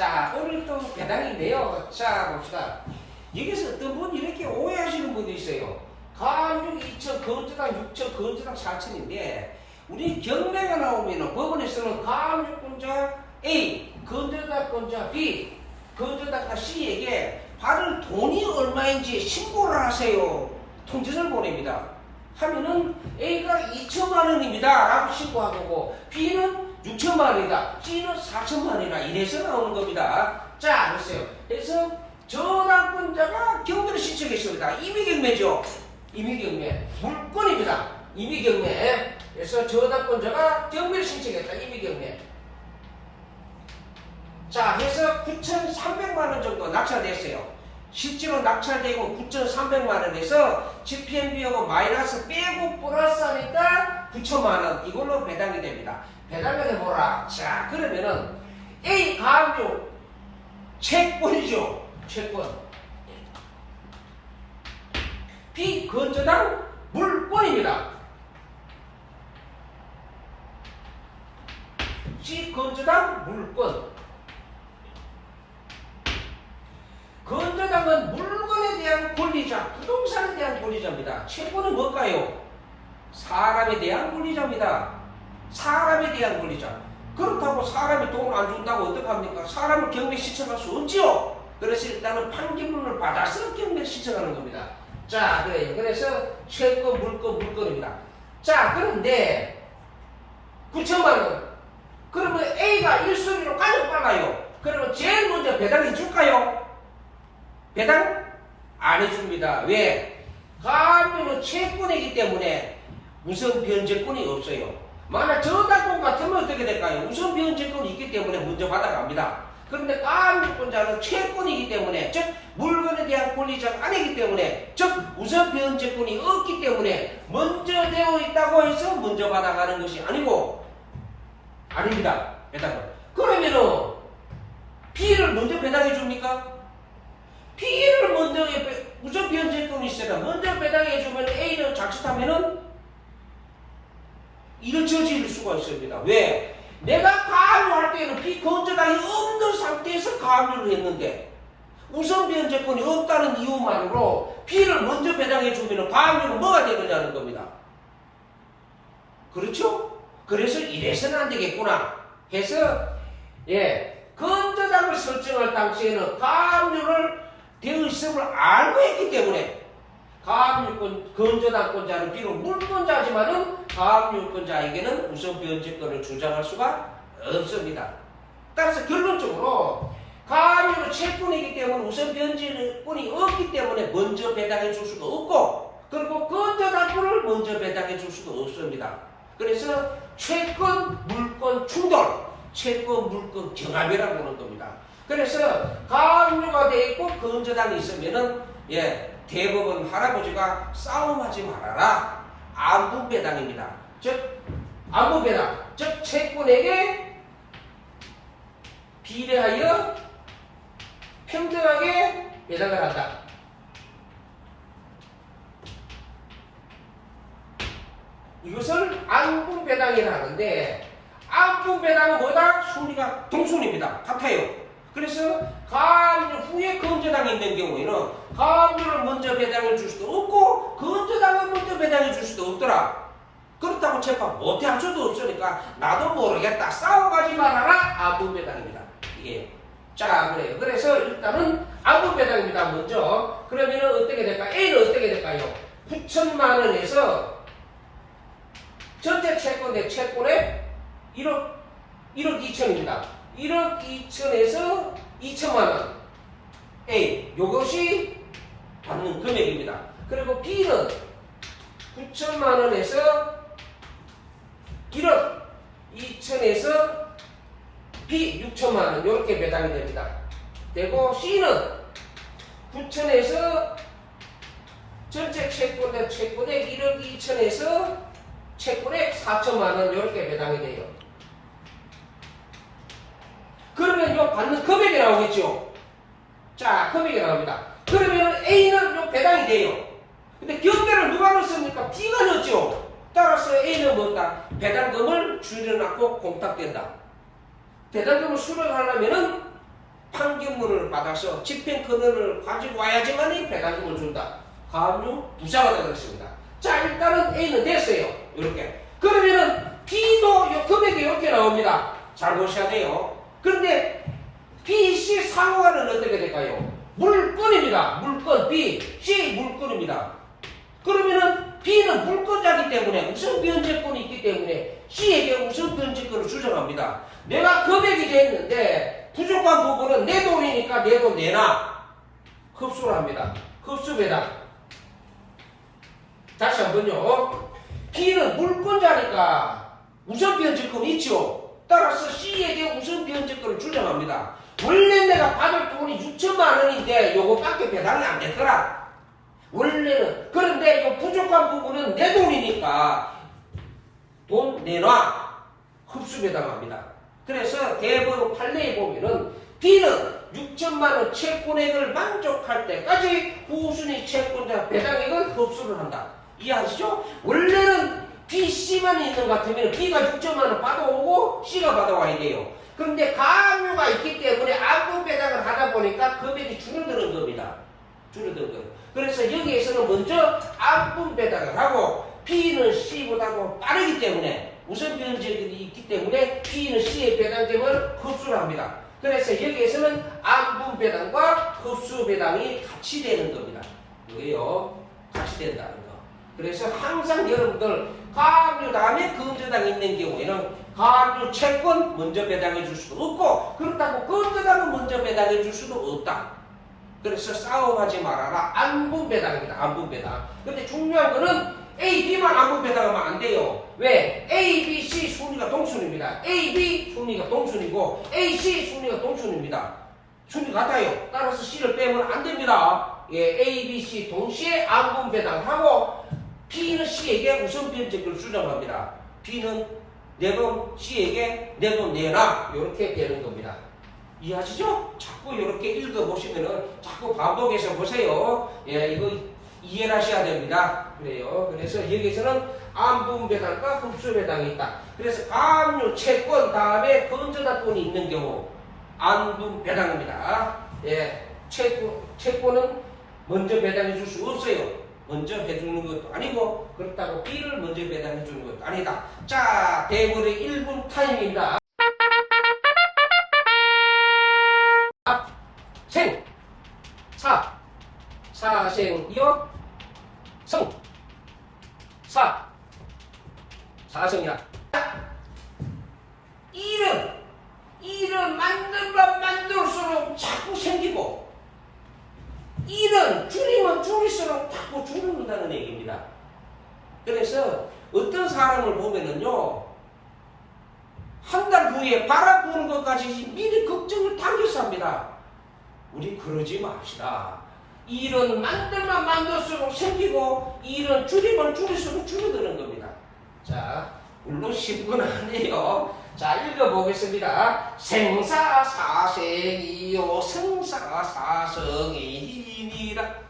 자, 오늘 또 배당인데요. 자, 봅시다. 여기서 어떤 분이 이렇게 오해하시는 분도 있어요. 가압류 2천, 건조당 6천, 건조당 4천인데, 우리 경매가 나오면 법원에서는 가압류권자 A, 건조당권자 B, 건조당과 C에게 받을 돈이 얼마인지 신고를 하세요. 통지서를 보냅니다. 하면은 A가 2천만 원입니다. 라고 신고하고 B는 6천만 원이다. C는 4천만 원이다. 이래서 나오는 겁니다. 자, 보세요. 그래서 저당권자가 경매를 신청했습니다. 임의경매죠. 임의경매. 물건입니다. 임의경매. 그래서 저당권자가 경매를 신청했다. 임의경매. 자, 해서 9,300만 원 정도 낙찰됐어요. 실제로 낙찰되고 9,300만 원에서 집행비하고 마이너스 빼고 플러스 하니까 9천만 원 이걸로 배당이 됩니다. 배당을 해보라. 자, 그러면은 A 가압류 채권이죠. 채권. B 건조당 물권입니다. C 건조당 물권. 건조당은 물건에 대한 권리자, 부동산에 대한 권리자입니다. 채권은 뭘까요? 사람에 대한 권리자입니다. 사람에 대한 권리자. 그렇다고 사람이 돈을 안 준다고 어떡합니까? 사람을 경매 시청할 수 없지요. 그래서 일단은 판결문을 받아서 경매 시청하는 겁니다. 자, 그래요. 그래서 채권, 물건, 물건입니다. 자, 그런데 9천만 원. 그러면 A가 1순위로 가장 빨라요. 그러면 제일 먼저 배당해 줄까요? 배당 안 해줍니다. 왜? 가압류는 채권이기 때문에 우선 변제권이 없어요. 만약 저당권 같으면 어떻게 될까요? 우선 변제권이 있기 때문에 먼저 받아갑니다. 그런데 가압류권자는 채권이기 때문에 즉 물건에 대한 권리자가 아니기 때문에 즉 우선 변제권이 없기 때문에 먼저 되어 있다고 해서 먼저 받아가는 것이 아니고 아닙니다. 배당은. 그러면은 B를 먼저 배당해 줍니까? B를 먼저 배- 우선 변제권이 있어야 먼저 배당해 주면 A는 자칫하면은 이를 저지를 수가 있습니다. 왜? 내가 가압류할 때는 B 건조당이 없는 상태에서 가압류를 했는데 우선 변제권이 없다는 이유만으로 B를 먼저 배당해 주면 가압류는 뭐가 되느냐는 겁니다. 그렇죠? 그래서 이래서는 안 되겠구나 해서 예 건조당을 설정할 당시에는 가압류를 되어 있음을 알고 했기 때문에 가압류권 건조당권자는 비록 물권자지만은 가압류권자에게는 우선 변제권을 주장할 수가 없습니다. 따라서 결론적으로 가압류는 채권이기 때문에 우선 변제권이 없기 때문에 먼저 배당해 줄 수가 없고 그리고 건조당권을 먼저 배당해 줄 수가 없습니다. 그래서 채권 물권 충돌, 채권 물권 경합이라고 하는 겁니다. 그래서 가압류가 돼 있고 건조당이 있으면은 예 대법원 할아버지가 싸움하지 말아라 안분배당입니다. 즉 안분배당, 즉 채권에게 비례하여 평등하게 배당을 한다. 이것을 안분 배당이라 하는데 안분 배당은 뭐다? 순위가 동순입니다. 같아요. 그래서 가압류 후에 건조당이 있는 경우에는 가압류를 먼저 배당해 줄 수도 없고 건조당을 먼저 배당해 줄 수도 없더라. 그렇다고 재판 못해 할 수도 없으니까 나도 모르겠다. 싸워가지 말아라. 안분배당입니다. 이게 자 그래요. 그래서 일단은 안분배당입니다. 먼저 그러면은 어떻게 될까? A는 어떻게 될까요? 9천만 원에서 전체 채권 대 채권에 1억 1억 2천입니다. 1억 2천에서 2천만 원. A 요것이 받는 금액입니다. 그리고 B는 9천만 원에서 1억 2천에서 B 6천만 원 이렇게 배당이 됩니다. 되고 C는 9천에서 전체 채권 대 채권액 1억 2천에서 채권액 4천만 원 이렇게 배당이 돼요. 그러면 요 받는 금액이 나오겠죠. 자, 금액이 나옵니다. 그러면 A는 요 배당이 돼요. 근데 경매를 누가 넣습니까? B가 넣었죠. 따라서 A는 뭔가 배당금을 줄여놨고 공탁된다. 배당금을 수령하려면은 판결문을 받아서 집행권을 가지고 와야지만 이 배당금을 준다. 가압류 부사가 되겠습니다. 자 일단은 A는 됐어요. 이렇게. 그러면은 B도 요 금액이 이렇게 나옵니다. 잘 보셔야 돼요. 그런데 B, C 상호간은 어떻게 될까요? 물건입니다. 물건 B, C 물건입니다. 그러면은 B는 물건자기 때문에 우선 변제권이 있기 때문에 C에게 우선 변제권을 주장합니다. 내가 금액이 됐는데 부족한 부분은 내 돈이니까 내 돈 내놔. 흡수를 합니다. 흡수 배당. 다시 한번요. B는 물건자니까 우선 변제권이 있죠. 따라서 C에게 우선 변제권을 주장합니다. 원래 내가 받을 돈이 6천만 원인데 요거밖에 배당이 안 됐더라. 원래는 그런데 이 부족한 부분은 내 돈이니까 돈 내놔 흡수 배당합니다. 그래서 대법원 판례에 보면은 B는 6천만 원 채권액을 만족할 때까지 후순위 채권자 배당액을 흡수를 한다. 이해하시죠? 원래는 B, C만 있는 것 같으면 B가 6천만 원 받아오고 C가 받아와야 돼요. 그런데 가압류가 있기 때문에 안분 배당을 하다 보니까 금액이 줄어드는 겁니다. 줄어든 거예요. 그래서 여기에서는 먼저 안분 배당을 하고 B는 C보다 도 빠르기 때문에 우선 변제들이 있기 때문에 B는 C의 배당금을 흡수를 합니다. 그래서 여기에서는 안분 배당과 흡수 배당이 같이 되는 겁니다. 이거요. 같이 된다는 거. 그래서 항상 여러분들 가압류 다음에 건저당 있는 경우에는 가압류 채권 먼저 배당해 줄 수도 없고 그렇다고 건저당은 먼저 배당해 줄 수도 없다. 그래서 싸움하지 말아라. 안분 배당입니다. 안분 배당. 근데 중요한 거는 A, B만 안분 배당하면 안 돼요. 왜? A, B, C 순위가 동순입니다. A, B 순위가 동순이고 A, C 순위가 동순입니다. 순위 같아요. 따라서 C를 빼면 안 됩니다. 예, A, B, C 동시에 안분 배당하고 B는 C에게 우선 변제권을 주장합니다. B는 내돈 C에게 내돈 내놔 이렇게 되는 겁니다. 이해하시죠? 자꾸 이렇게 읽어보시면은 자꾸 반복해서 보세요. 예, 이거 이해를 하셔야 됩니다. 그래요. 그래서 여기서는 안분 배당과 흡수 배당이 있다. 그래서 가압류 채권 다음에 건전화권이 있는 경우 안분 배당입니다. 예, 채권, 채권은 먼저 배당해 줄 수 없어요. 먼저 해주는 것도 아니고 그렇다고 B를 먼저 배당해 주는 것도 아니다. 자, 대물의 1분 타임입니다. 생, 사, 사생이요, 성, 사, 사성이라. 일은, 일은 만들면 만들수록 자꾸 생기고, 일은 줄이면 줄일수록 자꾸 줄는다는 얘기입니다. 그래서 어떤 사람을 보면은요, 한 달 후에 바람 부는 것까지 미리 걱정을 당겨서 합니다. 우리 그러지 맙시다. 일은 만들면 만들수록 생기고 일은 줄이면 줄일수록 줄어드는 겁니다. 자, 물론 건 아니에요. 자, 읽어보겠습니다. 생사사생이요 성사사성이니라